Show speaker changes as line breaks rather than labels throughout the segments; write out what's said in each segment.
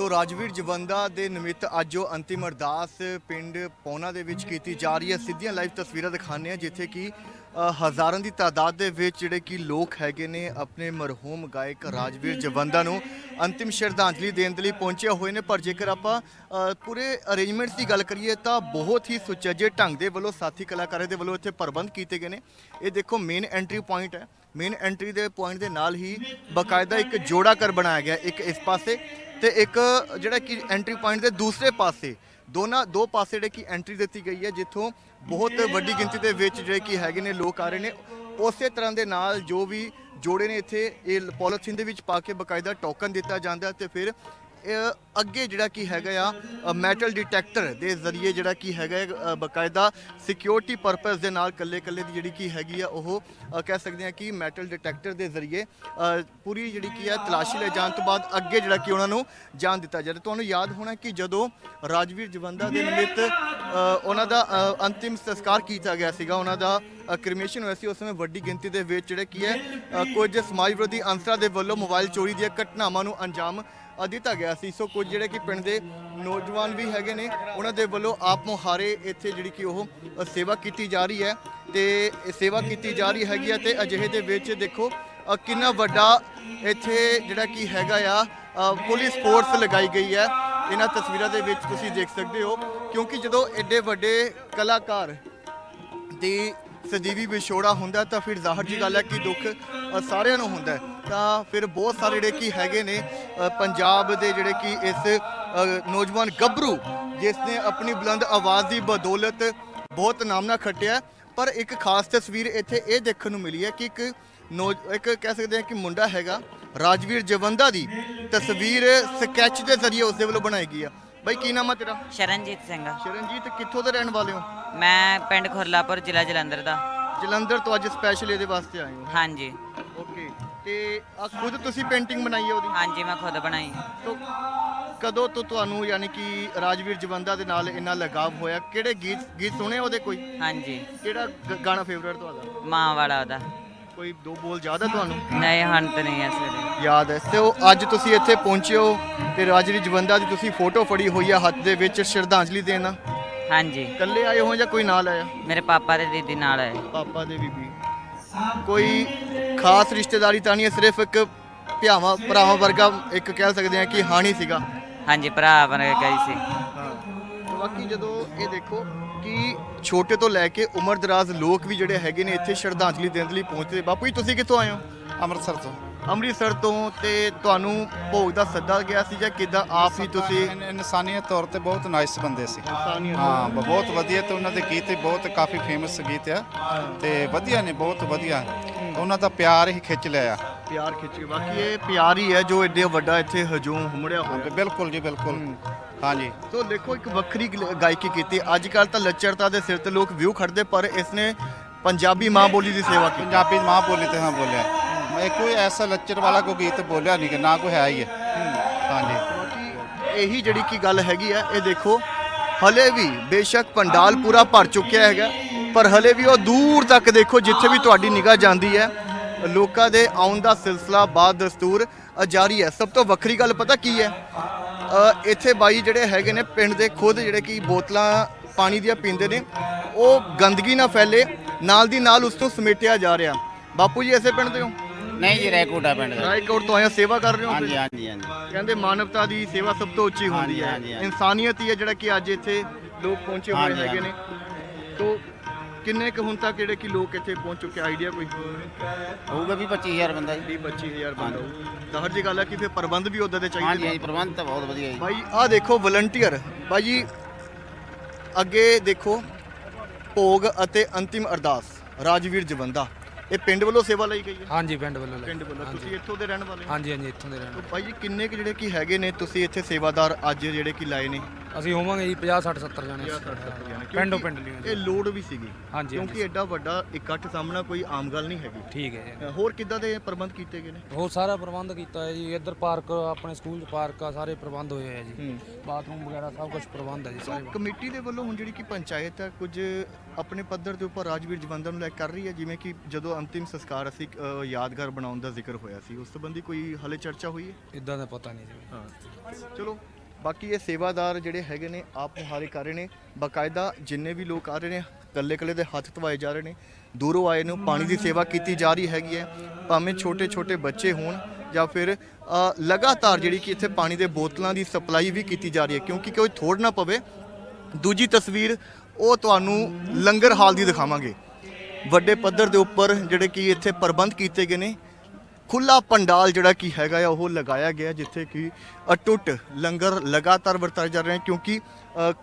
ਸੋ ਰਾਜਵੀਰ ਜਵੰਦਾ ਦੇ ਨਿਮਿਤ ਅੱਜ ਉਹ ਅੰਤਿਮ ਅਰਦਾਸ ਪਿੰਡ ਪੌਣਾ ਦੇ ਵਿੱਚ ਕੀਤੀ ਜਾ ਰਹੀ ਹੈ। ਸਿੱਧੀਆਂ ਲਾਈਵ ਤਸਵੀਰਾਂ ਦਿਖਾਉਂਦੇ ਆ ਜਿੱਥੇ ਕਿ ਹਜ਼ਾਰਾਂ ਦੀ ਤਾਦਾਦ ਦੇ ਵਿੱਚ ਜਿਹੜੇ ਕਿ ਲੋਕ ਹੈਗੇ ਨੇ ਆਪਣੇ ਮਰਹੂਮ ਗਾਇਕ ਰਾਜਵੀਰ ਜਵੰਦਾ ਨੂੰ ਅੰਤਿਮ ਸ਼ਰਧਾਂਜਲੀ ਦੇਣ ਦੇ ਲਈ ਪਹੁੰਚੇ ਹੋਏ ਨੇ। ਪਰ ਜੇਕਰ ਆਪਾਂ ਪੂਰੇ ਅਰੇਂਜਮੈਂਟਸ ਦੀ ਗੱਲ ਕਰੀਏ ਤਾਂ ਬਹੁਤ ਹੀ ਸੁਚੱਜੇ ਢੰਗ ਦੇ ਵੱਲੋਂ ਸਾਥੀ ਕਲਾਕਾਰਾਂ ਦੇ ਵੱਲੋਂ ਇੱਥੇ ਪ੍ਰਬੰਧ ਕੀਤੇ ਗਏ ਨੇ। ਇਹ ਦੇਖੋ ਮੇਨ ਐਂਟਰੀ ਪੁਆਇੰਟ ਹੈ। ਮੇਨ ਐਂਟਰੀ ਦੇ ਪੁਆਇੰਟ ਦੇ ਨਾਲ ਹੀ ਬਕਾਇਦਾ ਇੱਕ ਜੋੜਾ ਕਰ ਬਣਾਇਆ ਗਿਆ ਇੱਕ ਇਸ ਪਾਸੇ ਤੇ ਇੱਕ ਜਿਹੜਾ ਕਿ ਐਂਟਰੀ ਪੁਆਇੰਟ ਦੇ ਦੂਸਰੇ ਪਾਸੇ ਦੋਨਾਂ ਦੋ ਪਾਸੇ ਜਿਹੜੇ ਕਿ ਐਂਟਰੀ ਦਿੱਤੀ ਗਈ ਹੈ, ਜਿੱਥੋਂ ਬਹੁਤ ਵੱਡੀ ਗਿਣਤੀ ਦੇ ਵਿੱਚ ਜਿਹੜੇ ਕਿ ਹੈਗੇ ਨੇ ਲੋਕ ਆ ਰਹੇ ਨੇ। ਉਸੇ ਤਰ੍ਹਾਂ ਦੇ ਨਾਲ ਜੋ ਵੀ ਜੋੜੇ ਨੇ ਇੱਥੇ, ਇਹ ਪੋਲੀਥੀਨ ਦੇ ਵਿੱਚ ਪਾ ਕੇ ਬਕਾਇਦਾ ਟੋਕਨ ਦਿੱਤਾ ਜਾਂਦਾ ਤੇ ਫਿਰ ਅੱਗੇ ਜਿਹੜਾ ਕੀ ਹੈਗਾ ਆ ਮੈਟਲ ਡਿਟੈਕਟਰ ਦੇ ਜ਼ਰੀਏ ਜਿਹੜਾ ਕੀ ਹੈਗਾ ਹੈ, ਅ, ਬਕਾਇਦਾ ਸਿਕਿਉਰਿਟੀ ਪਰਪਸ ਦੇ ਨਾਲ ਕੱਲੇ ਕੱਲੇ ਦੀ ਜਿਹੜੀ ਕੀ ਹੈਗੀ ਆ ਉਹ ਕਹਿ ਸਕਦੇ ਆ ਕਿ ਮੈਟਲ ਡਿਟੈਕਟਰ ਦੇ ਜ਼ਰੀਏ ਪੂਰੀ ਜਿਹੜੀ ਕੀ ਹੈ ਤਲਾਸ਼ੀ ਲੈ ਜਾਣ ਤੋਂ ਬਾਅਦ ਅੱਗੇ ਜਿਹੜਾ ਕਿ ਉਹਨਾਂ ਨੂੰ ਜਾਣ ਦਿੱਤਾ ਜਾਂਦਾ ਤੁਹਾਨੂੰ ਯਾਦ ਹੋਣਾ ਕਿ ਜਦੋਂ ਰਾਜਵੀਰ ਜਵੰਦਾ ਦੇ ਨਿਮਿਤ ਉਹਨਾਂ ਦਾ ਅੰਤਿਮ ਸੰਸਕਾਰ ਕੀਤਾ ਗਿਆ ਸੀਗਾ ਉਹਨਾਂ ਦਾ ਕ੍ਰਿਮੇਸ਼ਨ ਹੋਇਆ ਸੀ ਉਸ ਸਮੇਂ ਵੱਡੀ ਗਿਣਤੀ ਦੇ ਵਿੱਚ ਜਿਹੜੇ ਕੀ ਹੈ ਕੁਝ ਸਮਾਜ ਵਿਰੋਧੀ ਅੰਸਰਾਂ ਦੇ ਵੱਲੋਂ ਮੋਬਾਈਲ ਚੋਰੀ ਦੀਆਂ ਘਟਨਾਵਾਂ ਨੂੰ ਅੰਜਾਮ ਦਿੱਤਾ ਗਿਆ ਸੀ। ਸੋ ਕੁਝ ਜਿਹੜੇ ਕਿ ਪਿੰਡ ਦੇ ਨੌਜਵਾਨ ਵੀ ਹੈਗੇ ਨੇ, ਉਹਨਾਂ ਦੇ ਵੱਲੋਂ ਆਪ ਮੁਹਾਰੇ ਇੱਥੇ ਜਿਹੜੀ ਕਿ ਉਹ ਸੇਵਾ ਕੀਤੀ ਜਾ ਰਹੀ ਹੈ ਤੇ ਸੇਵਾ ਕੀਤੀ ਜਾ ਰਹੀ ਹੈਗੀ ਹੈ ਤੇ ਅਜਿਹੇ ਦੇ ਵਿੱਚ ਦੇਖੋ ਕਿੰਨਾ ਵੱਡਾ ਇੱਥੇ ਜਿਹੜਾ ਕੀ ਹੈਗਾ ਆ ਪੁਲਿਸ ਫੋਰਸ ਲਗਾਈ ਗਈ ਹੈ। ਇਹਨਾਂ ਤਸਵੀਰਾਂ ਦੇ ਵਿੱਚ ਤੁਸੀਂ ਦੇਖ ਸਕਦੇ ਹੋ ਕਿਉਂਕਿ ਜਦੋਂ ਐਡੇ ਵੱਡੇ ਕਲਾਕਾਰ ਦੀ ਸਦੀਵੀ ਵਿਛੋੜਾ ਹੁੰਦਾ ਤਾਂ ਫਿਰ ਜ਼ਾਹਰ ਜੀ ਗੱਲ ਹੈ ਕਿ ਦੁੱਖ ਸਾਰਿਆਂ ਨੂੰ ਹੁੰਦਾ ਤਾਂ ਫਿਰ ਬਹੁਤ ਸਾਰੇ ਜਿਹੜੇ ਕੀ ਹੈਗੇ ਨੇ ਪੰਜਾਬ ਦੇ ਜਿਹੜੇ ਕਿ ਇਸ ਨੌਜਵਾਨ ਗੱਭਰੂ, ਜਿਸ ਨੇ ਆਪਣੀ ਬੁਲੰਦ ਆਵਾਜ਼ ਦੀ ਬਦੌਲਤ ਬਹੁਤ ਨਾਮਨਾ ਖੱਟਿਆ ਪਰ ਇੱਕ ਖਾਸ ਤਸਵੀਰ ਇੱਥੇ ਇਹ ਦੇਖਣ ਨੂੰ ਮਿਲੀ ਹੈ ਕਿ ਇੱਕ ਨੌ, ਇੱਕ ਕਹਿ ਸਕਦੇ ਹਾਂ ਕਿ ਮੁੰਡਾ ਹੈਗਾ, ਰਾਜਵੀਰ ਜਵੰਦਾ ਦੀ ਤਸਵੀਰ ਸਕੈਚ ਦੇ ਜ਼ਰੀਏ ਉਸ ਦੇ ਵੱਲੋਂ ਬਣਾਈ ਗਈ ਆ। ਬਾਈ ਕੀ ਨਾਮ ਆ ਤੇਰਾ?
ਸ਼ਰਨਜੀਤ ਸਿੰਘ।
ਸ਼ਰਨਜੀਤ ਕਿੱਥੋਂ ਦੇ ਰਹਿਣ ਵਾਲੇ ਹੋ?
ਮੈਂ ਪਿੰਡ ਖੁਰਲਾਪੁਰ ਜ਼ਿਲ੍ਹਾ ਜਲੰਧਰ ਦਾ।
ਜਲੰਧਰ ਤੋਂ ਅੱਜ ਸਪੈਸ਼ਲ ਇਹਦੇ ਵਾਸਤੇ ਆਏ ਹੋ।
ਹਾਂਜੀ।
ਓਕੇ ਤੇ ਆ ਖੁਦ ਤੁਸੀਂ ਪੇਂਟਿੰਗ ਬਣਾਈ ਹੈ ਉਹਦੀ?
ਹਾਂਜੀ ਮੈਂ ਖੁਦ ਬਣਾਈ।
ਤੋਂ ਕਦੋਂ ਤੋਂ ਤੁਹਾਨੂੰ ਯਾਨੀ ਕਿ ਰਾਜਵੀਰ ਜਵੰਦਾ ਦੇ ਨਾਲ ਇੰਨਾ ਲਗਾਵ ਹੋਇਆ? ਕਿਹੜੇ ਗੀਤ ਗੀਤ ਸੁਣੇ ਉਹਦੇ ਕੋਈ?
ਹਾਂਜੀ।
ਕਿਹੜਾ ਗ- ਗਾਣਾ ਫੇਵਰਟ ਤੁਹਾਡਾ?
ਮਾਂ ਵਾਲਾ ਉਹਦਾ।
ਕੋਈ ਦੋ ਬੋਲ ਹੈ ਤੁਹਾਨੂੰ?
ਨਹੀਂ ਹਨ ਤੇ ਨਹੀਂ ਵੇਲੇ
ਯਾਦ ਹੈ। ਤੇ ਉਹ ਅੱਜ ਤੁਸੀਂ ਇੱਥੇ ਪਹੁੰਚੇ ਹੋ ਤੇ ਰਾਜਵੀਰ ਜਵੰਦਾ ਦੀ ਤੁਸੀਂ ਫੋਟੋ ਫੜੀ ਹੋਈ ਆ ਹੱਥ ਦੇ ਵਿੱਚ ਸ਼ਰਧਾਂਜਲੀ ਦੇਣਾ
ਹਾਂਜੀ।
ਇਕੱਲੇ ਆਏ ਹੋ ਜਾਂ ਕੋਈ ਨਾਲ ਆਇਆ?
ਮੇਰੇ ਪਾਪਾ ਤੇ ਦੀਦੀ ਨਾਲ ਆਏ।
ਪਾਪਾ ਦੇ ਬੀਬੀ। ਕੋਈ ਖਾਸ ਰਿਸ਼ਤੇਦਾਰੀ ਤਾਂ ਨਹੀਂ ਹੈ ਸਿਰਫ ਇੱਕ ਭਿਆਵਾਂ ਭਰਾਵਾਂ ਵਰਗਾ ਇੱਕ ਕਹਿ ਸਕਦੇ ਹਾਂ ਕਿ ਹਾਣੀ ਸੀਗਾ।
ਹਾਂਜੀ ਭਰਾ ਬਣ ਕੇ ਗਈ ਸੀ।
ਬਾਕੀ ਜਦੋਂ ਇਹ ਦੇਖੋ ਕਿ ਛੋਟੇ ਤੋਂ ਲੈ ਕੇ ਉਮਰ ਦਰਾਜ਼ ਲੋਕ ਵੀ ਜਿਹੜੇ ਹੈਗੇ ਨੇ ਇੱਥੇ ਸ਼ਰਧਾਂਜਲੀ ਦੇਣ ਦੇ ਲਈ ਪਹੁੰਚਦੇ। ਬਾਪੂ ਜੀ ਤੁਸੀਂ ਕਿੱਥੋਂ ਆਏ ਹੋ?
ਅੰਮ੍ਰਿਤਸਰ ਤੋਂ।
ਅੰਮ੍ਰਿਤਸਰ ਤੋਂ ਤੇ ਤੁਹਾਨੂੰ ਭੋਗ ਦਾ ਸੱਦਾ ਗਿਆ ਸੀ ਜਾਂ ਕਿਦਾਂ ਆਪ ਹੀ ਤੁਸੀਂ?
ਇਨ- ਇਨਸਾਨੀਅਤ ਤੌਰ ਤੇ ਬਹੁਤ ਨਾਈਸ ਬੰਦੇ ਸੀ। ਹਾਂ ਬ- ਬਹੁਤ ਵਧੀਆ ਤੇ ਉਹਨਾਂ ਦੇ ਗੀਤ ਵੀ ਬਹੁਤ ਕਾਫੀ ਫੇਮਸ ਗੀਤ ਆ। ਤੇ ਵਧੀਆ ਨੇ ਬਹੁਤ ਵਧੀਆ। ਉਹਨਾਂ ਦਾ ਪਿਆਰ ਹੀ ਖਿੱਚ ਲਿਆ।
ਪਿਆਰ ਖਿੱਚੇ ਬਾਕੀ ਇਹ ਪਿਆਰ ਹੀ ਹੈ ਜੋ ਐਡੇ ਵੱਡਾ ਇੱਥੇ ਹਜੂਮ ਹੁਮੜਿਆ ਹੋਇਆ।
ਬਿਲਕੁਲ ਜੀ ਬਿਲਕੁਲ। ਹਾਂਜੀ।
ਸੋ ਦੇਖੋ ਇੱਕ ਵੱਖਰੀ ਗਲ- ਗਾਇਕੀ ਕੀਤੀ। ਅੱਜ ਕੱਲ ਤਾਂ ਲੱਚਰਤਾ ਦੇ ਸਿਰ ਤੇ ਲੋਕ ਵਿਊ ਖੜਦੇ ਪਰ ਇਸਨੇ ਪੰਜਾਬੀ ਮਾਂ ਬੋਲੀ ਦੀ ਸੇਵਾ ਕੀਤੀ।
ਪੰਜਾਬੀ ਮਾਂ ਬੋਲੀ ਤੇ ਹਾਂ ਬੋਲਿਆ। ਇਹ ਕੋਈ ਐਸਾ ਲੱਚਰ ਵਾਲਾ ਕੋਈ ਗੀਤ ਬੋਲਿਆ ਨਹੀਂ ਕਿ ਨਾ ਕੋਈ ਹੈ ਹੀ ਹੈ। ਹਾਂਜੀ।
ਇਹੀ ਜਿਹੜੀ ਕੀ ਗੱਲ ਹੈਗੀ ਹੈ ਇਹ ਦੇਖੋ ਹਲੇ ਵੀ ਬੇਸ਼ੱਕ ਪੰਡਾਲ ਪੂਰਾ ਭਰ ਚੁੱਕਿਆ ਹੈਗਾ ਪਰ ਹਲੇ ਵੀ ਉਹ ਦੂਰ ਤੱਕ ਦੇਖੋ ਜਿੱਥੇ ਵੀ ਤੁਹਾਡੀ ਨਿਗਾਹ ਜਾਂਦੀ ਹੈ ਲੋਕਾਂ ਦੇ ਆਉਣ ਦਾ ਸਿਲਸਿਲਾ ਬਾਦ ਦਸਤੂਰ ਅ, ਜਾਰੀ ਹੈ। ਸਭ ਤੋਂ ਵੱਖਰੀ ਗੱਲ ਪਤਾ ਕੀ ਹੈ? ਅ, ਇੱਥੇ ਬਾਈ ਜਿਹੜੇ ਹੈਗੇ ਨੇ ਪਿੰਡ ਦੇ ਖੁਦ ਜਿਹੜੇ ਕਿ ਬੋਤਲਾਂ ਪਾਣੀ ਦੀਆਂ ਪੀਂਦੇ ਨੇ ਉਹ ਗੰਦਗੀ ਨਾ ਫੈਲੇ ਨਾਲ ਦੀ ਨਾਲ ਉਸ ਨੂੰ ਸਮੇਟਿਆ ਜਾ ਰਿਹਾ। ਬਾਪੂ ਜੀ ਐਸੇ ਪਿੰਡ ਦੇ ਹੋ?
ਨਹੀਂ ਜੀ ਰੈਕੋਟਾ ਪਿੰਡ ਦਾ।
ਰਾਏਕੋਟ ਤੋਂ ਆਇਆ ਸੇਵਾ ਕਰ ਰਹੇ ਹੋ
ਹਾਂਜੀ ਹਾਂਜੀ ਹਾਂਜੀ।
ਕਹਿੰਦੇ ਮਾਨਵਤਾ ਦੀ ਸੇਵਾ ਸਭ ਤੋਂ ਉੱਚੀ ਹੁੰਦੀ ਹੈ।
ਹਾਂਜੀ, ਹਾਂਜੀ।
ਇਨਸਾਨੀਅਤ ਹੀ ਹੈ ਜਿਹੜਾ ਕਿ ਅੱਜ ਇੱਥੇ ਲੋਕ ਪਹੁੰਚੇ ਹੋਏ
ਹਾਂਜੀ,
ਹੈਗੇ ਨੇ। ਤੋਂ ਕਿੰਨੇ ਕੁ ਹੁਣ ਤੱਕ ਜਿਹੜੇ ਕਿ ਲੋਕ ਇੱਥੇ ਪਹੁੰਚ ਚੁੱਕੇ ਆਈਡੀਆ ਕੋਈ?
ਹੋਊਗਾ ਵੀ 25000 ਬੰਦਾ ਜੀ।
20 25000 ਬੰਦਾ ਹੋਊ। ਜ਼ਾਹਰ ਜੀ ਗੱਲ ਹੈ ਕਿ ਫਿਰ ਪ੍ਰਬੰਧ ਵੀ ਉਦਾਂ ਦੇ
ਹਾਂਜੀ
ਚਾਹੀਦੇ
ਹਾਂਜੀ ਪ੍ਰਬੰਧ ਤਾਂ ਬਹੁਤ ਵਧੀਆ ਜੀ।
ਭਾਈ ਆਹ ਦੇਖੋ ਵਲੰਟੀਅਰ। ਭਾਈ ਅੱਗੇ ਦੇਖੋ ਭੋਗ ਅਤੇ ਅੰਤਿਮ ਅਰਦਾਸ। ਰਾਜਵੀਰ ਜਵੰਦਾ। ਇਹ ਪਿੰਡ ਵੱਲੋਂ ਸੇਵਾ ਲਈ ਗਈ ਹੈ?
ਹਾਂਜੀ ਪਿੰਡ ਵੱਲੋਂ ਲੈ
ਪਿੰਡ ਵੱਲੋਂ। ਤੁਸੀਂ ਇੱਥੋਂ ਦੇ ਰਹਿਣ ਵਾਲੇ ਹੋ?
ਹਾਂਜੀ ਹਾਂਜੀ ਇੱਥੋਂ ਦੇ ਰਹਿਣ
ਭਾਈ ਜੀ ਕਿੰਨੇ ਕੁ ਜਿਹੜੇ ਕੀ ਹੈਗੇ ਨੇ ਤੁਸੀਂ ਇੱਥੇ ਸੇਵਾਦਾਰ ਅੱਜ ਜਿਹੜੇ ਕੀ ਲਾਏ ਨੇ?
ਅਸੀਂ ਹੋਵਾਂਗੇ ਜੀ 50 60 70 ਜਾਣੇ। ਪਿੰਡੋਂ ਪਿੰਡ ਲਈ
ਇਹ ਲੋਡ ਵੀ ਸੀਗੀ।
ਹਾਂਜੀ,
ਕਿਉਂਕਿ
ਹਾਂਜੀ।
ਐਡਾ ਵੱਡਾ ਇਕੱਠ ਸਾਹਮਣਾ ਕੋਈ ਆਮ ਗੱਲ ਨਹੀਂ ਹੈਗੀ।
ਠੀਕ ਹੈ ਜੀ।
ਅ, ਹੋਰ ਕਿੱਦਾਂ ਦੇ ਪ੍ਰਬੰਧ ਕੀਤੇ ਗਏ ਨੇ?
ਹੋਰ ਸਾਰਾ ਪ੍ਰਬੰਧ ਕੀਤਾ ਹੈ ਜੀ। ਇੱਧਰ ਪਾਰਕ ਆਪਣੇ ਸਕੂਲ 'ਚ ਪਾਰਕ ਆ ਸਾਰੇ ਪ੍ਰਬੰਧ ਹੋਏ ਆ ਜੀ। ਬਾਥਰੂਮ ਵਗੈਰਾ ਸਭ ਕੁਝ ਪ੍ਰਬੰਧ ਹੈ ਜੀ ਸਾਰੇ
ਕਮੇਟੀ ਦੇ ਵੱਲੋਂ ਹੁਣ ਜਿਹੜੀ ਕਿ ਪੰਚਾਇਤ ਹੈ ਕੁਝ ਆਪਣੇ ਪੱਧਰ ਦੇ ਉੱਪਰ ਰਾਜਵੀਰ ਜਵੰਦਰ ਨੂੰ ਲੈ ਕੇ ਕਰ ਰਹੀ ਹੈ ਜਿਵੇਂ ਕਿ ਜਦੋਂ ਅੰਤਿਮ ਸੰਸਕਾਰ ਅਸੀਂ ਅ, ਯਾਦਗਾਰ ਬਣਾਉਣ ਦਾ ਜ਼ਿਕਰ ਹੋਇਆ ਸੀ ਉਸ ਸੰਬੰਧੀ ਕੋਈ ਹਲੇ ਚਰਚਾ ਹੋਈ ਹੈ?
ਇਦਾਂ ਦਾ ਪਤਾ ਨਹੀਂ ਜੀ।
ਹਾਂ। ਚਲੋ ਬਾਕੀ ਇਹ ਸੇਵਾਦਾਰ ਜਿਹੜੇ ਹੈਗੇ ਨੇ ਆਪ ਮੁਹਾਰੇ ਕਰ ਰਹੇ ਨੇ ਬਕਾਇਦਾ ਜਿੰਨੇ ਵੀ ਲੋਕ ਆ ਰਹੇ ਨੇ ਕੱਲੇ ਕੱਲੇ ਦੇ ਹੱਥ ਧਵਾਏ ਜਾ ਰਹੇ ਨੇ ਦੂਰੋਂ ਆਏ ਨੂੰ ਪਾਣੀ ਦੀ ਸੇਵਾ ਕੀਤੀ ਜਾ ਰਹੀ ਹੈਗੀ ਹੈ ਭਾਵੇਂ ਛੋਟੇ ਛੋਟੇ ਬੱਚੇ ਹੋਣ ਜਾਂ ਫਿਰ ਅ, ਲਗਾਤਾਰ ਜਿਹੜੀ ਕਿ ਇੱਥੇ ਪਾਣੀ ਦੇ ਬੋਤਲਾਂ ਦੀ ਸਪਲਾਈ ਵੀ ਕੀਤੀ ਜਾ ਰਹੀ ਹੈ ਕਿਉਂਕਿ ਕੋਈ ਥੋੜ ਨਾ ਪਵੇ। ਦੂਜੀ ਤਸਵੀਰ ਉਹ ਤੁਹਾਨੂੰ ਲੰਗਰ ਹਾਲ ਦੀ ਦਿਖਾਵਾਂਗੇ। ਵੱਡੇ ਪੱਧਰ ਦੇ ਉੱਪਰ ਜਿਹੜੇ ਕਿ ਇੱਥੇ ਪ੍ਰਬੰਧ ਕੀਤੇ ਗਏ ਨੇ ਖੁੱਲਾ ਪੰਡਾਲ ਜਿਹੜਾ ਕੀ ਹੈਗਾ ਆ, ਉਹ ਲਗਾਇਆ ਗਿਆ ਜਿੱਥੇ ਕਿ ਅਟੁੱਟ ਲੰਗਰ ਲਗਾਤਾਰ ਵਰਤਾਏ ਜਾ ਰਹੇ ਹਨ ਕਿਉਂਕਿ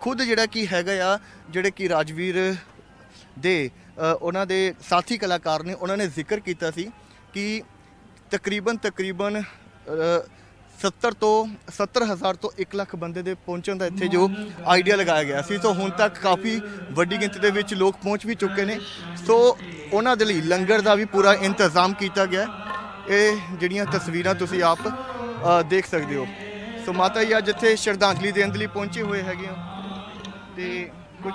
ਖੁਦ ਜਿਹੜਾ ਕੀ ਹੈਗਾ ਆ, ਜਿਹੜੇ ਕਿ ਰਾਜਵੀਰ ਦੇ ਉਹਨਾਂ ਦੇ ਸਾਥੀ ਕਲਾਕਾਰ ਨੇ, ਉਹਨਾਂ ਨੇ ਜ਼ਿਕਰ ਕੀਤਾ ਸੀ ਕਿ ਤਕਰੀਬਨ ਤਕਰੀਬਨ 70 ਤੋਂ 70000 ਤੋਂ 1 ਲੱਖ ਬੰਦੇ ਦੇ ਪਹੁੰਚਣ ਦਾ ਇੱਥੇ ਜੋ ਆਈਡੀਆ ਲਗਾਇਆ ਗਿਆ ਸੀ। ਸੋ ਹੁਣ ਤੱਕ ਕਾਫੀ ਵੱਡੀ ਗਿਣਤੀ ਦੇ ਵਿੱਚ ਲੋਕ ਪਹੁੰਚ ਵੀ ਚੁੱਕੇ ਨੇ। ਸੋ ਉਹਨਾਂ ਦੇ ਲਈ ਲੰਗਰ ਦਾ ਵੀ ਪੂਰਾ ਇੰਤਜ਼ਾਮ ਕੀਤਾ ਗਿਆ ਇਹ ਜਿਹੜੀਆਂ ਤਸਵੀਰਾਂ ਤੁਸੀਂ ਆਪ ਦੇਖ ਸਕਦੇ ਹੋ। ਸੋ ਮਾਤਾ ਜੀ ਅੱਜ ਇੱਥੇ ਸ਼ਰਧਾਂਜਲੀ ਦੇਣ ਦੇ ਲਈ ਪਹੁੰਚੇ ਹੋਏ ਹੈਗੇ ਆ ਤੇ ਕੁਝ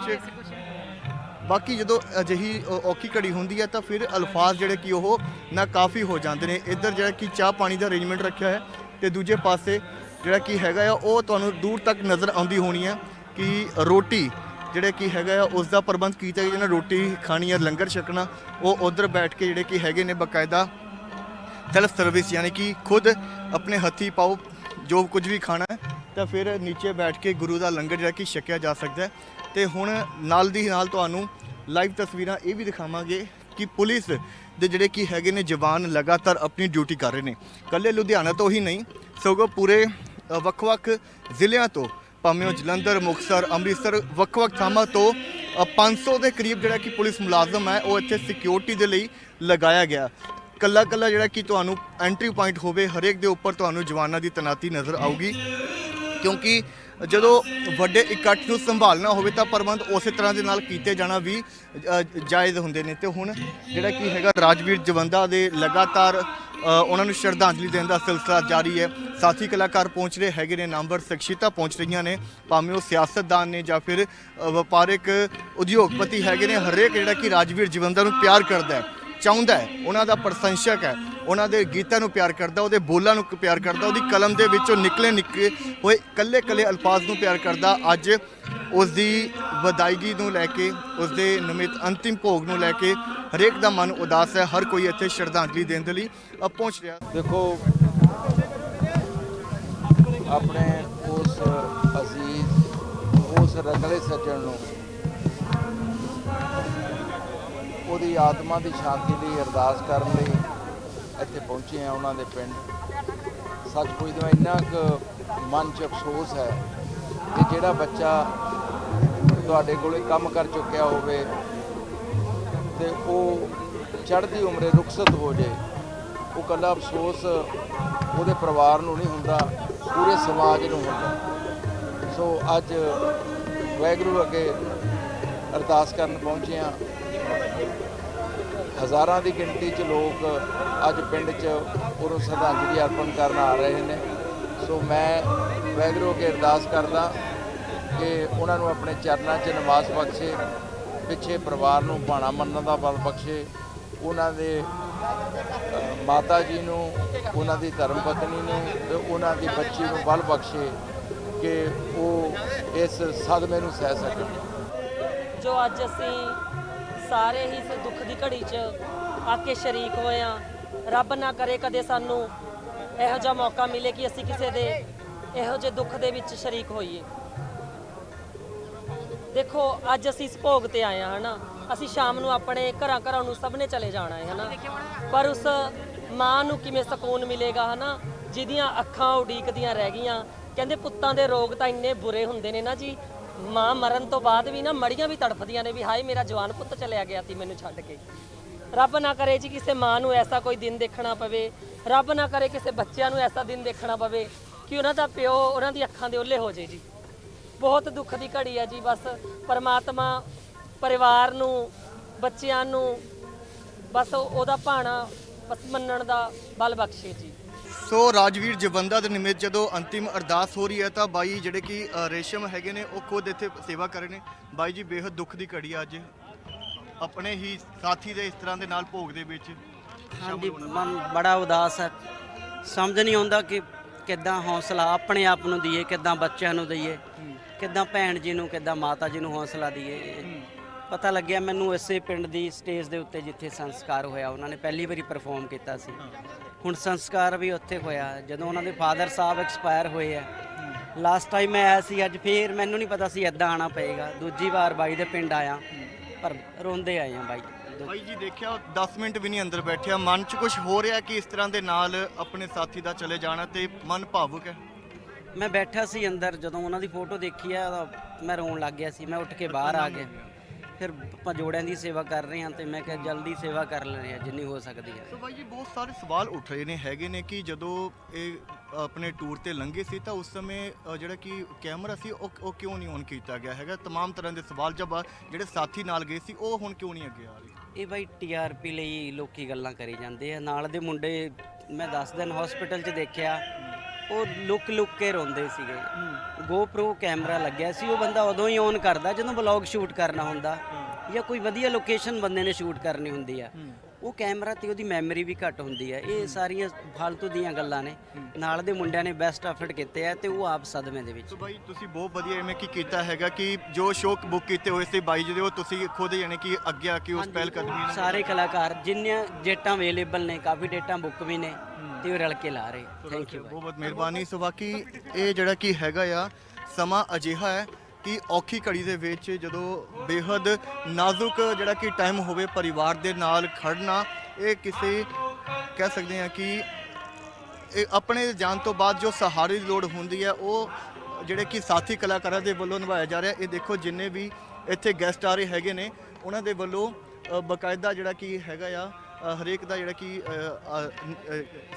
ਬਾਕੀ ਜਦੋਂ ਅਜਿਹੀ ਅ, ਔਖੀ ਘੜੀ ਹੁੰਦੀ ਹੈ ਤਾਂ ਫਿਰ ਅਲਫਾਜ਼ ਜਿਹੜੇ ਕਿ ਉਹ ਨਾ ਕਾਫੀ ਹੋ ਜਾਂਦੇ ਨੇ। ਇੱਧਰ ਜਿਹੜਾ ਕਿ ਚਾਹ ਪਾਣੀ ਦਾ ਅਰੇਂਜਮੈਂਟ ਰੱਖਿਆ ਹੈ। ਤੇ ਦੂਜੇ ਪਾਸੇ ਜਿਹੜਾ ਕੀ ਹੈਗਾ ਆ, ਉਹ ਤੁਹਾਨੂੰ ਦੂਰ ਤੱਕ ਨਜ਼ਰ ਆਉਂਦੀ ਹੋਣੀ ਹੈ ਕਿ ਰੋਟੀ ਜਿਹੜੇ ਕੀ ਹੈਗਾ ਆ ਉਸ ਦਾ ਪ੍ਰਬੰਧ ਕੀਤਾ ਗਿਆ ਜਿਹਨਾਂ ਰੋਟੀ ਖਾਣੀ ਹੈ ਲੰਗਰ ਛਕਣਾ, ਉਹ ਉਧਰ ਬੈਠ ਕੇ ਜਿਹੜੇ ਕੀ ਹੈਗੇ ਨੇ ਬਕਾਇਦਾ ਸੈਲਫ ਸਰਵਿਸ ਯਾਨੀ ਕਿ ਖੁਦ ਆਪਣੇ ਹੱਥੀ ਪਾਓ, ਜੋ ਕੁਝ ਵੀ ਖਾਣਾ ਹੈ, ਤਾਂ ਫਿਰ ਨੀਚੇ ਬੈਠ ਕੇ ਗੁਰੂ ਦਾ ਲੰਗਰ ਜਿਹੜਾ ਕਿ ਛਕਿਆ ਜਾ ਸਕਦਾ ਹੈ। ਤੇ ਹੁਣ ਨਾਲ ਦੀ ਨਾਲ ਤੁਹਾਨੂੰ ਲਾਈਵ ਤਸਵੀਰਾਂ ਇਹ ਵੀ ਦਿਖਾਵਾਂਗੇ ਕਿ ਪੁਲਿਸ ਦੇ ਜਿਹੜੇ ਕੀ ਹੈਗੇ ਨੇ ਜਵਾਨ ਲਗਾਤਾਰ ਆਪਣੀ ਡਿਊਟੀ ਕਰ ਰਹੇ ਨੇ। ਕੱਲੇ ਲੁਧਿਆਣਾ ਤੋਂ ਹੀ ਨਹੀਂ ਸਗੋਂ ਪੂਰੇ ਵੱਖ-ਵੱਖ ਜ਼ਿਲ੍ਹਿਆਂ ਤੋਂ ਭਾਵੇਂ ਉਹ ਜਲੰਧਰ ਮੁਕਤਸਰ ਅੰਮ੍ਰਿਤਸਰ ਵੱਖ-ਵੱਖ ਥਾਵਾਂ ਤੋਂ ਅ, 500 ਦੇ ਕਰੀਬ ਜਿਹੜਾ ਕਿ ਪੁਲਿਸ ਮੁਲਾਜ਼ਮ ਹੈ ਉਹ ਇੱਥੇ ਸਿਕਿਉਰਿਟੀ ਦੇ ਲਈ ਲਗਾਇਆ ਗਿਆ। ਕੱਲਾ ਕੱਲਾ ਜਿਹੜਾ ਕਿ ਤੁਹਾਨੂੰ ਐਂਟਰੀ ਪੁਆਇੰਟ ਹੋਵੇ ਹਰੇਕ ਦੇ ਉੱਪਰ ਤੁਹਾਨੂੰ ਜਵਾਨਾਂ ਦੀ ਤਨਾਤੀ ਨਜ਼ਰ ਆਊਗੀ। ਕਿਉਂਕਿ ਜਦੋਂ ਵੱਡੇ ਇਕੱਠ ਨੂੰ ਸੰਭਾਲਣਾ ਹੋਵੇ ਤਾਂ ਪ੍ਰਬੰਧ ਉਸੇ ਤਰ੍ਹਾਂ ਦੇ ਨਾਲ ਕੀਤੇ ਜਾਣਾ ਵੀ ਜਾਇਜ਼ ਹੁੰਦੇ ਨੇ। ਤੇ ਹੁਣ ਜਿਹੜਾ ਕੀ ਹੈਗਾ ਰਾਜਵੀਰ ਜਵੰਦਾ ਦੇ ਲਗਾਤਾਰ ਉਹਨਾਂ ਨੂੰ ਸ਼ਰਧਾਂਜਲੀ ਦੇਣ ਦਾ ਸਿਲਸਿਲਾ ਜਾਰੀ ਹੈ। ਸਾਥੀ ਕਲਾਕਾਰ ਪਹੁੰਚ ਰਹੇ ਹੈਗੇ ਨੇ ਨਾਮਵਰ ਸ਼ਖਸੀਅਤਾਂ ਪਹੁੰਚ ਰਹੀਆਂ ਨੇ। ਭਾਵੇਂ ਉਹ ਸਿਆਸਤਦਾਨ ਨੇ ਜਾਂ ਫਿਰ ਅ, ਵਪਾਰਿਕ ਉਦਯੋਗਪਤੀ ਹੈਗੇ ਨੇ ਹਰੇਕ ਜਿਹੜਾ ਕਿ ਰਾਜਵੀਰ ਜਵੰਦਾ ਨੂੰ ਪਿਆਰ ਕਰਦਾ ਹੈ। ਚਾਹੁੰਦਾ ਹੈ, ਉਹਨਾਂ ਦਾ ਪ੍ਰਸ਼ੰਸਕ ਹੈ, ਉਹਨਾਂ ਦੇ ਗੀਤਾਂ ਨੂੰ ਪਿਆਰ ਕਰਦਾ, ਉਹਦੇ ਬੋਲਾਂ ਨੂੰ ਪਿਆਰ ਕਰਦਾ, ਉਹਦੀ ਕਲਮ ਦੇ ਵਿੱਚੋਂ ਨਿਕਲੇ ਨਿਕਲੇ ਹੋਏ ਕੱਲੇ ਕੱਲੇ ਅਲਫਾਜ਼ ਨੂੰ ਪਿਆਰ ਕਰਦਾ, ਅੱਜ ਉਸ ਦੀ ਵਧਾਈਗੀ ਨੂੰ ਲੈ ਕੇ ਉਸ ਦੇ ਨਿਮਿਤ ਅੰਤਿਮ ਭੋਗ ਨੂੰ ਲੈ ਕੇ ਹਰੇਕ ਦਾ ਮਨ ਉਦਾਸ ਹੈ, ਹਰ ਕੋਈ ਇੱਥੇ ਸ਼ਰਧਾਂਜਲੀ ਦੇਣ ਦੇ ਲਈ ਪਹੁੰਚ ਰਿਹਾ।
ਦੇਖੋ, ਆਪਣੇ ਉਸ ਅਜ਼ੀਜ਼, ਉਸ ਰਗਲੇ ਸੱਜਣ ਨੂੰ ਉਹਦੀ ਆਤਮਾ ਦੀ ਸ਼ਾਂਤੀ ਲਈ ਅਰਦਾਸ ਕਰਨ ਲਈ ਇੱਥੇ ਪਹੁੰਚੇ ਆ ਉਹਨਾਂ ਦੇ ਪਿੰਡ। ਸੱਚਮੁੱਚ ਪੁੱਛਦਾ ਇੰਨਾ ਕੁ ਮਨ 'ਚ ਅਫਸੋਸ ਹੈ ਕਿ ਜਿਹੜਾ ਬੱਚਾ ਤੁਹਾਡੇ ਕੋਲੇ ਕੰਮ ਕਰ ਚੁੱਕਿਆ ਹੋਵੇ ਤੇ ਉਹ ਚੜ੍ਹਦੀ ਉਮਰੇ ਰੁਖਸਤ ਹੋ ਜੇ ਉਹ ਕੱਲਾ ਅਫਸੋਸ ਉਹਦੇ ਪਰਿਵਾਰ ਨੂੰ ਨਹੀਂ ਹੁੰਦਾ, ਪੂਰੇ ਸਮਾਜ ਨੂੰ ਹੁੰਦਾ। ਸੋ ਅੱਜ ਵਾਹਿਗੁਰੂ ਅੱਗੇ ਅਰਦਾਸ ਕਰਨ ਪਹੁੰਚੇ ਹਾਂ। ਹਜ਼ਾਰਾਂ ਦੀ ਗਿਣਤੀ 'ਚ ਲੋਕ ਅੱਜ ਪਿੰਡ 'ਚ ਉਹਨੂੰ ਸ਼ਰਧਾਂਜਲੀ ਅਰਪਣ ਕਰਨ ਆ ਰਹੇ ਨੇ। ਸੋ ਮੈਂ ਵਾਹਿਗੁਰੂ ਕੇ ਅਰਦਾਸ ਕਰਦਾ ਕਿ ਉਹਨਾਂ ਨੂੰ ਆਪਣੇ ਚਰਨਾਂ 'ਚ ਨਿਵਾਸ ਬਖਸ਼ੇ, ਪਿੱਛੇ ਪਰਿਵਾਰ ਨੂੰ ਭਾਣਾ ਮੰਨਣ ਦਾ ਬਲ ਬਖਸ਼ੇ, ਉਹਨਾਂ ਦੇ ਮਾਤਾ ਜੀ ਨੂੰ, ਉਹਨਾਂ ਦੀ ਧਰਮ ਪਤਨੀ ਨੂੰ ਤੇ ਉਹਨਾਂ ਦੀ ਬੱਚੀ ਨੂੰ ਬਲ ਬਖਸ਼ੇ ਕਿ ਉਹ ਇਸ ਸਦਮੇ ਨੂੰ ਸਹਿ ਸਕਣ।
ਜੋ ਅੱਜ ਅਸੀਂ ਸਾਰੇ ਹੀ ਇਸ ਦੁੱਖ ਦੀ ਘੜੀ 'ਚ ਆ ਕੇ ਸ਼ਰੀਕ ਹੋਏ ਆ। ਰੱਬ ਨਾ ਕਰੇ ਕਦੇ ਸਾਨੂੰ ਇਹੋ ਜਿਹਾ ਮੌਕਾ ਮਿਲੇ ਕਿ ਅਸੀਂ ਕਿਸੇ ਦੇ ਇਹੋ ਜਿਹੇ ਦੁੱਖ ਦੇ ਵਿੱਚ ਸ਼ਰੀਕ ਹੋਈਏ। ਦੇਖੋ, ਅੱਜ ਅਸੀਂ ਇਸ ਭੋਗ ਤੇ ਆਏ ਆ, ਹਨਾ? ਅਸੀਂ ਸ਼ਾਮ ਨੂੰ ਆਪਣੇ ਘਰਾਂ ਘਰਾਂ ਨੂੰ ਸਭ ਨੇ ਚਲੇ ਜਾਣਾ ਹੈ, ਹਨਾ? ਪਰ ਉਸ ਮਾਂ ਨੂੰ ਕਿਵੇਂ ਸਕੂਨ ਮਿਲੇਗਾ, ਹਨਾ? ਜਿਹਦੀਆਂ ਅੱਖਾਂ ਉਡੀਕਦੀਆਂ ਰਹਿ ਗਈਆਂ। ਕਹਿੰਦੇ, ਪੁੱਤਾਂ ਦੇ ਰੋਗ ਤਾਂ ਇੰਨੇ ਬੁਰੇ ਹੁੰਦੇ ਨੇ ਨਾ ਜੀ ਮਾਂ ਮਰਨ ਤੋਂ ਬਾਅਦ ਵੀ ਨਾ ਮੜੀਆਂ ਵੀ ਤੜਫਦੀਆਂ ਨੇ ਵੀ ਹਾਏ, ਮੇਰਾ ਜਵਾਨ ਪੁੱਤ ਚਲਿਆ ਗਿਆ ਸੀ ਮੈਨੂੰ ਛੱਡ ਕੇ। ਰੱਬ ਨਾ ਕਰੇ ਜੀ ਕਿਸੇ ਮਾਂ ਨੂੰ ਐਸਾ ਕੋਈ ਦਿਨ ਦੇਖਣਾ ਪਵੇ। ਰੱਬ ਨਾ ਕਰੇ ਕਿਸੇ ਬੱਚਿਆਂ ਨੂੰ ਐਸਾ ਦਿਨ ਦੇਖਣਾ ਪਵੇ ਕਿ ਉਹਨਾਂ ਦਾ ਪਿਓ ਉਹਨਾਂ ਦੀ ਅੱਖਾਂ ਦੇ ਓਲੇ ਹੋ ਜੇ ਜੀ। ਬਹੁਤ ਦੁੱਖ ਦੀ ਘੜੀ ਹੈ ਜੀ, ਬਸ ਪਰਮਾਤਮਾ ਪਰਿਵਾਰ ਨੂੰ, ਬੱਚਿਆਂ ਨੂੰ, ਬਸ ਉਹਦਾ ਭਾਣਾ ਬਸ ਮੰਨਣ ਦਾ ਬਲ ਬਖਸ਼ੇ ਜੀ।
ਸੋ ਰਾਜਵੀਰ ਜਵੰਦਾ ਦੇ ਨਿਮਿਤ ਜਦੋਂ ਅੰਤਿਮ ਅਰਦਾਸ ਹੋ ਰਹੀ ਹੈ ਤਾਂ ਬਾਈ ਜਿਹੜੇ ਕਿ ਅ, ਰੇਸ਼ਮ ਹੈਗੇ ਨੇ ਉਹ ਖੁਦ ਇੱਥੇ ਸੇਵਾ ਕਰ ਰਹੇ ਨੇ। ਬਾਈ ਜੀ ਬੇਹੱਦ ਦੁੱਖ ਦੀ ਘੜੀ ਆ ਅੱਜ। ਆਪਣੇ ਹੀ ਸਾਥੀ ਦੇ ਇਸ ਤਰ੍ਹਾਂ ਦੇ ਨਾਲ ਭੋਗ ਦੇ ਵਿੱਚ
ਹਾਂਜੀ ਮਨ ਬੜਾ ਉਦਾਸ ਹੈ। ਸਮਝ ਨਹੀਂ ਆਉਂਦਾ ਕਿ ਕਿੱਦਾਂ ਹੌਸਲਾ ਆਪਣੇ ਆਪ ਨੂੰ ਦਈਏ ਕਿੱਦਾਂ ਬੱਚਿਆਂ ਨੂੰ ਦਈਏ ਕਿੱਦਾਂ ਭੈਣ ਜੀ ਨੂੰ ਕਿੱਦਾਂ ਮਾਤਾ ਜੀ ਨੂੰ ਹੌਸਲਾ ਦਈਏ। ਪਤਾ ਲੱਗਿਆ ਮੈਨੂੰ ਇਸੇ ਪਿੰਡ ਦੀ ਸਟੇਜ ਦੇ ਉੱਤੇ ਜਿੱਥੇ ਸੰਸਕਾਰ ਹੋਇਆ ਉਹਨਾਂ ਨੇ ਪਹਿਲੀ ਵਾਰੀ ਪਰਫਾਰਮ ਕੀਤਾ ਸੀ। ਹੁਣ ਸੰਸਕਾਰ ਵੀ ਉੱਥੇ ਹੋਇਆ ਜਦੋਂ ਉਹਨਾਂ ਦੇ ਫਾਦਰ ਸਾਹਿਬ ਐਕਸਪਾਇਰ ਹੋਏ ਆ। ਲਾਸਟ ਟਾਈਮ ਮੈਂ ਆਇਆ ਸੀ ਅੱਜ ਫੇਰ ਮੈਨੂੰ ਨਹੀਂ ਪਤਾ ਸੀ ਇੱਦਾਂ ਆਣਾ ਪਏਗਾ। ਦੂਜੀ ਵਾਰ ਬਾਈ ਦੇ ਪਿੰਡ ਆਇਆ ਪਰ ਰੋਂਦੇ ਆਏ ਆ ਬਾਈ।
ਬਾਈ ਜੀ ਦੇਖਿਆ 10 ਮਿੰਟ ਵੀ ਨਹੀਂ ਅੰਦਰ ਬੈਠਿਆ। ਮਨ 'ਚ ਕੁਝ ਹੋ ਰਿਹਾ ਕਿ ਇਸ ਤਰ੍ਹਾਂ ਦੇ ਨਾਲ ਆਪਣੇ ਸਾਥੀ ਦਾ ਚਲੇ ਜਾਣਾ ਤੇ ਮਨ ਭਾਵੁਕ ਹੈ?
ਮੈਂ ਬੈਠਾ ਸੀ ਅੰਦਰ ਜਦੋਂ ਉਹਨਾਂ ਦੀ ਫੋਟੋ ਦੇਖੀ ਆ ਮੈਂ ਰੋਣ ਲੱਗ ਗਿਆ ਸੀ। ਮੈਂ ਉੱਠ ਕੇ ਬਾਹਰ ਆ ਗਿਆ। ਫਿਰ ਆਪਾਂ ਜੋੜਿਆਂ ਦੀ ਸੇਵਾ ਕਰ ਰਹੇ ਹਾਂ ਤੇ ਮੈਂ ਕਿਹਾ ਜਲਦੀ ਸੇਵਾ ਕਰ ਲੈਣੇ ਆ ਜਿੰਨੀ ਹੋ ਸਕਦੀ ਹੈ
ਸੋ ਬਾਈ ਜੀ ਬਹੁਤ ਸਾਰੇ ਸਵਾਲ ਉੱਠ ਰਹੇ ਨੇ ਹੈਗੇ ਨੇ ਕਿ ਜਦੋਂ ਇਹ ਆਪਣੇ ਟੂਰ ਤੇ ਲੰਘੇ ਸੀ ਤਾਂ ਉਸ ਸਮੇਂ ਅ, ਜਿਹੜਾ ਕਿ ਕੈਮਰਾ ਸੀ ਉਹ ਉਹ ਕਿਉਂ ਨਹੀਂ ਔਨ ਕੀਤਾ ਗਿਆ ਹੈਗਾ तमाम ਤਰ੍ਹਾਂ ਦੇ ਸਵਾਲ ਜਬ ਜਿਹੜੇ ਸਾਥੀ ਨਾਲ ਗਏ ਸੀ ਉਹ ਹੁਣ ਕਿਉਂ ਨਹੀਂ ਅੱਗੇ ਆ ਰਹੇ
ਇਹ ਬਾਈ ਟੀਆਰਪੀ ਲਈ ਲੋਕੀ ਗੱਲਾਂ ਕਰੀ ਜਾਂਦੇ ਆ ਨਾਲ ਦੇ ਮੁੰਡੇ ਮੈਂ 10 ਦਿਨ ਹਸਪੀਟਲ 'ਚ ਦੇਖਿਆ ਉਹ ਲੁੱਕ ਲੁੱਕ ਕੇ ਰੋਂਦੇ ਸੀਗੇ। GoPro ਕੈਮਰਾ ਲੱਗਿਆ ਸੀ ਉਹ ਬੰਦਾ ਉਦੋਂ ਹੀ ਔਨ ਕਰਦਾ ਜਦੋਂ ਵਲੌਗ ਸ਼ੂਟ ਕਰਨਾ ਹੁੰਦਾ। ਜਾਂ ਕੋਈ ਵਧੀਆ ਲੋਕੇਸ਼ਨ ਬੰਦੇ ਨੇ ਸ਼ੂਟ ਕਰਨੀ ਹੁੰਦੀ ਆ। ਉਹ ਕੈਮਰਾ ਤੇ ਉਹਦੀ ਮੈਮਰੀ ਵੀ ਘੱਟ ਹੁੰਦੀ ਆ। ਇਹ ਸਾਰੀਆਂ ਫालतू ਦੀਆਂ ਗੱਲਾਂ ਨੇ। ਨਾਲ ਦੇ ਮੁੰਡਿਆਂ ਨੇ ਬੈਸਟ ਐਫਰਟ ਕੀਤੇ ਆ ਤੇ ਉਹ ਆਪ ਸਦਮੇ ਦੇ ਵਿੱਚ।
ਸੋ ਬਾਈ ਤੁਸੀਂ ਬਹੁਤ ਵਧੀਆ ਐਵੇਂ ਕੀ ਕੀਤਾ ਹੈਗਾ ਕਿ ਜੋ ਸ਼ੋਕ ਬੁੱਕ ਕੀਤੇ ਹੋਏ ਸੀ ਬਾਈ ਜੀ ਦੇ ਉਹ ਤੁਸੀਂ ਖੁਦ ਯਾਨੀ ਕਿ ਅੱਗੇ ਆ ਕੇ ਉਸ ਪਹਿਲ ਕਦਮੀ
ਸਾਰੇ ਕਲਾਕਾਰ ਜਿੰਨੀਆਂ ਡੇਟਾਂ ਅਵੇਲੇਬਲ ਨੇ ਕਾਫੀ ਡੇਟਾਂ ਬੁੱਕ ਵੀ ਨੇ ਤੇ ਉਹ ਰਲ ਕੇ ਲਾ ਰਹੇ। ਥੈਂਕ ਯੂ
ਬਹੁਤ ਬਹੁਤ ਮਿਹਰਬਾਨੀ। ਸੋ ਬਾਕੀ ਇਹ ਜਿਹੜਾ ਕੀ ਹੈਗਾ ਆ ਸਮਾਂ ਅਜਿਹਾ ਹੈ ਕਿ ਔਖੀ ਘੜੀ ਦੇ ਵਿੱਚ ਜਦੋਂ ਬੇਹੱਦ ਨਾਜ਼ੁਕ ਜਿਹੜਾ ਕਿ ਟਾਈਮ ਹੋਵੇ ਪਰਿਵਾਰ ਦੇ ਨਾਲ ਖੜਨਾ ਇਹ ਕਿਸੇ ਕਹਿ ਸਕਦੇ ਹਾਂ ਕਿ ਇਹ ਆਪਣੇ ਜਾਣ ਤੋਂ ਬਾਅਦ ਜੋ ਸਹਾਰੇ ਦੀ ਲੋੜ ਹੁੰਦੀ ਹੈ ਉਹ ਜਿਹੜੇ ਕਿ ਸਾਥੀ ਕਲਾਕਾਰਾਂ ਦੇ ਵੱਲੋਂ ਨਿਭਾਇਆ ਜਾ ਰਿਹਾ। ਇਹ ਦੇਖੋ ਜਿੰਨੇ ਵੀ ਇੱਥੇ ਗੈਸਟ ਆ ਰਹੇ ਹੈਗੇ ਨੇ ਉਹਨਾਂ ਦੇ ਵੱਲੋਂ ਬਕਾਇਦਾ ਜਿਹੜਾ ਕਿ ਹੈਗਾ ਆ ਹਰੇਕ ਦਾ ਜਿਹੜਾ ਕਿ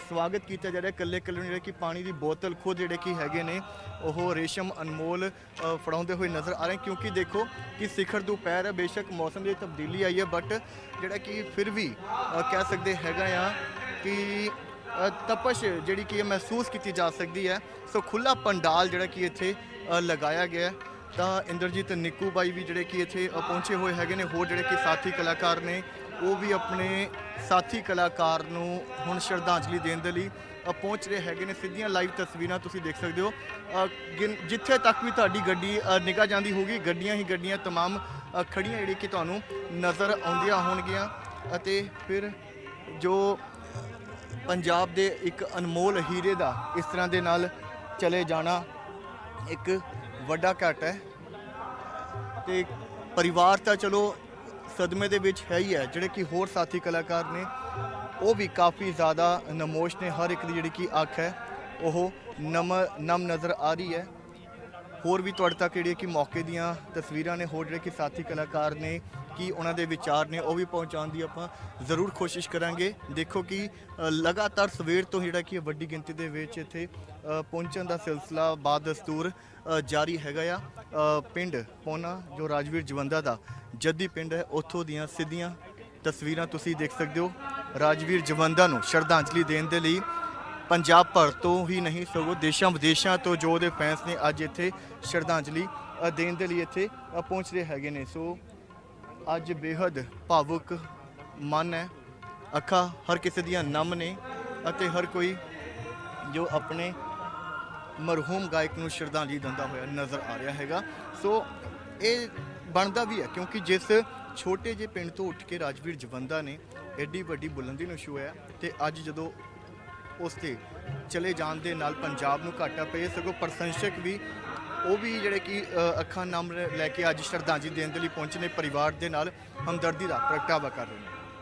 ਸਵਾਗਤ ਕੀਤਾ ਜਾ ਰਿਹਾ ਕੱਲੇ ਕੱਲੇ ਨੂੰ, ਜਿਹੜਾ ਕਿ ਪਾਣੀ ਦੀ ਬੋਤਲ ਖੁਦ ਜਿਹੜੇ ਕਿ ਹੈਗੇ ਨੇ, ਉਹ ਰੇਸ਼ਮ ਅਨਮੋਲ ਫੜਾਉਂਦੇ ਹੋਏ ਨਜ਼ਰ ਆ ਰਹੇ ਕਿਉਂਕਿ ਦੇਖੋ ਕਿ ਸਿਖਰ ਦੁਪਹਿਰ ਹੈ, ਬੇਸ਼ੱਕ ਮੌਸਮ ਦੀ ਤਬਦੀਲੀ ਆਈ ਹੈ ਬਟ ਜਿਹੜਾ ਕਿ ਫਿਰ ਵੀ ਕਹਿ ਸਕਦੇ ਹੈਗਾ ਆ ਕਿ ਤਪਸ਼ ਜਿਹੜੀ ਕਿ ਮਹਿਸੂਸ ਕੀਤੀ ਜਾ ਸਕਦੀ ਹੈ। ਸੋ ਖੁੱਲਾ ਪੰਡਾਲ ਜਿਹੜਾ ਕਿ ਇੱਥੇ ਲਗਾਇਆ ਗਿਆ ਤਾਂ ਇੰਦਰਜੀਤ ਨਿੱਕੂ ਬਾਈ ਵੀ ਜਿਹੜੇ ਕਿ ਇੱਥੇ ਪਹੁੰਚੇ ਹੋਏ ਹੈਗੇ ਨੇ, ਹੋਰ ਜਿਹੜੇ ਕਿ ਸਾਥੀ ਕਲਾਕਾਰ ਨੇ ਉਹ ਵੀ ਆਪਣੇ ਸਾਥੀ ਕਲਾਕਾਰ ਨੂੰ ਹੁਣ ਸ਼ਰਧਾਂਜਲੀ ਦੇਣ ਦੇ ਲਈ ਅ, ਪਹੁੰਚ ਰਹੇ ਹੈਗੇ ਨੇ ਸਿੱਧੀਆਂ ਲਾਈਵ ਤਸਵੀਰਾਂ ਤੁਸੀਂ ਦੇਖ ਸਕਦੇ ਹੋ ਅ, ਗਿਣ- ਜਿੱਥੇ ਤੱਕ ਵੀ ਤੁਹਾਡੀ ਗੱਡੀ ਨਿਗਾਹ ਜਾਂਦੀ ਹੋਗੀ ਗੱਡੀਆਂ ਹੀ ਗੱਡੀਆਂ तमाम ਅ, ਖੜੀਆਂ ਜਿਹੜੀ ਕਿ ਤੁਹਾਨੂੰ ਨਜ਼ਰ ਆਉਂਦੀਆਂ ਹੋਣਗੀਆਂ ਅਤੇ ਫਿਰ ਜੋ ਪੰਜਾਬ ਦੇ ਇੱਕ ਅਨਮੋਲ ਹੀਰੇ ਦਾ ਇਸ ਤਰ੍ਹਾਂ ਦੇ ਨਾਲ ਚਲੇ ਜਾਣਾ ਇੱਕ ਵੱਡਾ ਘਾਟ ਹੈ ਤੇ ਪਰਿਵਾਰ ਤਾਂ ਚਲੋ ਸਦਮੇ ਦੇ ਵਿੱਚ ਹੈ ਹੀ ਹੈ, ਜਿਹੜੇ ਕਿ ਹੋਰ ਸਾਥੀ ਕਲਾਕਾਰ ਨੇ, ਉਹ ਵੀ ਕਾਫੀ ਜ਼ਿਆਦਾ ਨਮੋਸ਼ ਨੇ। ਹਰ ਇੱਕ ਦੀ ਜਿਹੜੀ ਕਿ ਅੱਖ ਹੈ, ਉਹ ਨਮ ਨਮ ਨਜ਼ਰ ਆ ਰਹੀ ਹੈ। ਹੋਰ ਵੀ ਤੁਹਾਡੇ ਤੱਕ ਜਿਹੜੀ ਕਿ ਮੌਕੇ ਦੀਆਂ ਤਸਵੀਰਾਂ ਨੇ, ਹੋਰ ਜਿਹੜੇ ਕਿ ਸਾਥੀ ਕਲਾਕਾਰ ਨੇ ਕੀ ਉਹਨਾਂ ਦੇ ਵਿਚਾਰ ਨੇ ਉਹ ਵੀ ਪਹੁੰਚਾਉਣ ਦੀ ਆਪਾਂ ਜ਼ਰੂਰ ਕੋਸ਼ਿਸ਼ ਕਰਾਂਗੇ। ਦੇਖੋ ਕਿ ਲਗਾਤਾਰ ਸਵੇਰ ਤੋਂ ਜਿਹੜਾ ਕਿ ਵੱਡੀ ਗਿਣਤੀ ਦੇ ਵਿੱਚ ਇੱਥੇ ਪਹੁੰਚਣ ਦਾ ਸਿਲਸਿਲਾ ਬਾਦ ਦਸਤੂਰ ਜਾਰੀ ਹੈਗਾ ਆ। ਪਿੰਡ ਪੋਨਾ ਜੋ ਰਾਜਵੀਰ ਜਵੰਦਾ ਦਾ ਜੱਦੀ ਪਿੰਡ ਹੈ ਉੱਥੋਂ ਦੀਆਂ ਸਿੱਧੀਆਂ ਤਸਵੀਰਾਂ ਤੁਸੀਂ ਦੇਖ ਸਕਦੇ ਹੋ। ਰਾਜਵੀਰ ਜਵੰਦਾ ਨੂੰ ਸ਼ਰਧਾਂਜਲੀ ਦੇਣ ਦੇ ਲਈ ਪੰਜਾਬ ਭਰ ਤੋਂ ਹੀ ਨਹੀਂ ਸਗੋਂ ਦੇਸ਼ਾਂ ਵਿਦੇਸ਼ਾਂ ਤੋਂ ਜੋ ਉਹਦੇ ਫੈਨਸ ਨੇ ਅੱਜ ਇੱਥੇ ਸ਼ਰਧਾਂਜਲੀ ਦੇਣ ਦੇ ਲਈ ਇੱਥੇ ਅ, ਪਹੁੰਚ ਰਹੇ ਹੈਗੇ ਨੇ। ਸੋ ਅੱਜ ਬੇਹੱਦ ਭਾਵੁਕ ਮਨ ਹੈ। ਅੱਖਾਂ ਹਰ ਕਿਸੇ ਦੀਆਂ ਨਮ ਨੇ ਅਤੇ ਹਰ ਕੋਈ ਜੋ ਆਪਣੇ ਮਰਹੂਮ ਗਾਇਕ ਨੂੰ ਸ਼ਰਧਾਂਜਲੀ ਦਿੰਦਾ ਹੋਇਆ ਨਜ਼ਰ ਆ ਰਿਹਾ ਹੈਗਾ। ਸੋ ਇਹ ਬਣਦਾ ਵੀ ਹੈ ਕਿਉਂਕਿ ਜਿਸ ਛੋਟੇ ਜਿਹੇ ਪਿੰਡ ਤੋਂ ਉੱਠ ਕੇ ਰਾਜਵੀਰ ਜਵੰਦਾ ਨੇ ਐਡੀ ਵੱਡੀ ਬੁਲੰਦੀ ਨੂੰ ਛੂਇਆ ਤੇ ਅੱਜ ਜਦੋਂ ਉਸ ਤੇ ਚਲੇ ਜਾਣ ਦੇ ਨਾਲ ਪੰਜਾਬ ਨੂੰ ਘਾਟਾ ਪਏ ਸਗੋਂ ਪ੍ਰਸ਼ੰਸਕ ਵੀ ਉਹ ਵੀ ਜਿਹੜੇ ਕਿ ਅੱਖਾਂ ਨਮ ਲੈ ਕੇ ਅੱਜ ਸ਼ਰਧਾਂਜਲੀ ਦੇਣ ਦੇ ਲਈ ਪਹੁੰਚੇ ਨੇ, ਪਰਿਵਾਰ ਦੇ ਨਾਲ ਹਮਦਰਦੀ ਦਾ ਪ੍ਰਗਟਾਵਾ ਕਰ ਰਹੇ ਨੇ।